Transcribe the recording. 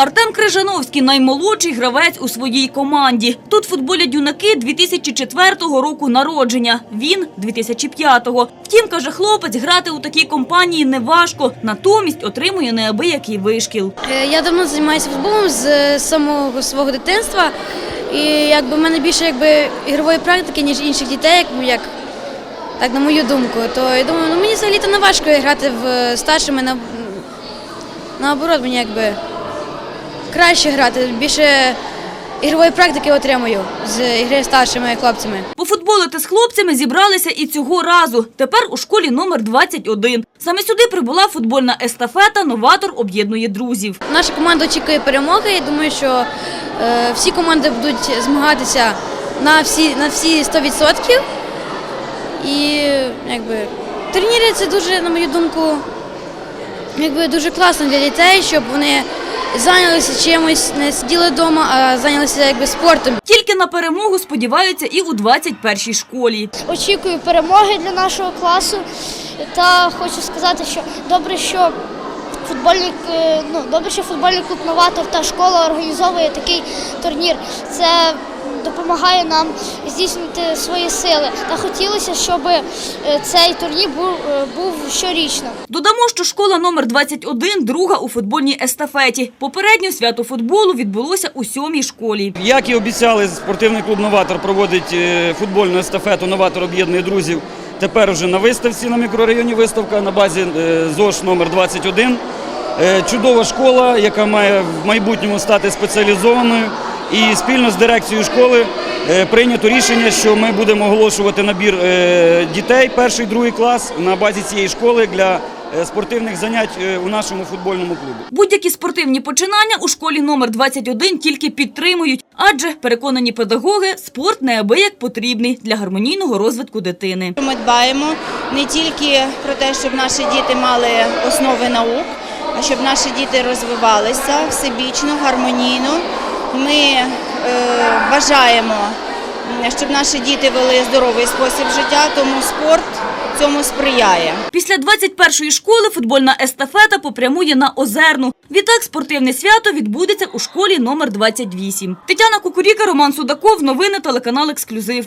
Артем Крижановський наймолодший гравець у своїй команді. Тут футболять юнаки 2004 року народження. Він 2005-го. Втім, каже хлопець, грати у такій компанії не важко, натомість отримує неабиякий вишкіл. Е, Я давно займаюся футболом з е, самого свого дитинства. І якби в мене більше якби ігрової практики, ніж інших дітей, як, як так на мою думку. То я думаю, ну мені взагалі то не важко грати в е, старшими на наоборот, мені якби краще грати, більше ігрової практики отримую з ігри з старшими хлопцями. Пофутболити з хлопцями зібралися і цього разу. Тепер у школі номер 21. Саме сюди прибула футбольна естафета «Новатор об'єднує друзів». Наша команда очікує перемоги. Я думаю, що е, всі команди будуть змагатися на всі, на всі 100%. І якби, турніри це дуже, на мою думку, якби, дуже класно для дітей, щоб вони зайнялися чимось, не сиділи вдома, а зайнялися якби, спортом. Тільки на перемогу сподіваються і у 21-й школі. очікую перемоги для нашого класу. Та хочу сказати, що добре, що футбольний, е, ну, добре, що футбольний клуб новатор та школа організовує такий турнір. Це допомагає нам здійснити свої сили. Та хотілося, щоб е, цей турнір був, е, був щорічно. Додамо, що школа номер 21 – друга у футбольній естафеті. Попередньо свято футболу відбулося у сьомій школі. Як і обіцяли, спортивний клуб Новатор проводить е, футбольну естафету Новатор об'єднує друзів. Тепер уже на виставці на мікрорайоні виставка на базі ЗОШ номер 21. Е, Чудова школа, яка має в майбутньому стати спеціалізованою. І спільно з дирекцією школи е, прийнято рішення, що ми будемо оголошувати набір е, дітей перший, другий клас на базі цієї школи для е, спортивних занять у нашому футбольному клубі. Будь-які спортивні починання у школі номер 21 тільки підтримують, адже, переконані педагоги, спорт неабияк потрібний для гармонійного розвитку дитини. Ми дбаємо не тільки про те, щоб наші діти мали основи наук, а щоб наші діти розвивалися всебічно, гармонійно. Ми е, бажаємо, щоб наші діти вели здоровий спосіб життя, тому спорт цьому сприяє. Після 21-ї школи футбольна естафета попрямує на Озерну. Відтак спортивне свято відбудеться у школі номер 28. Тетяна Кукуріка, Роман Судаков. Новини телеканал «Ексклюзив».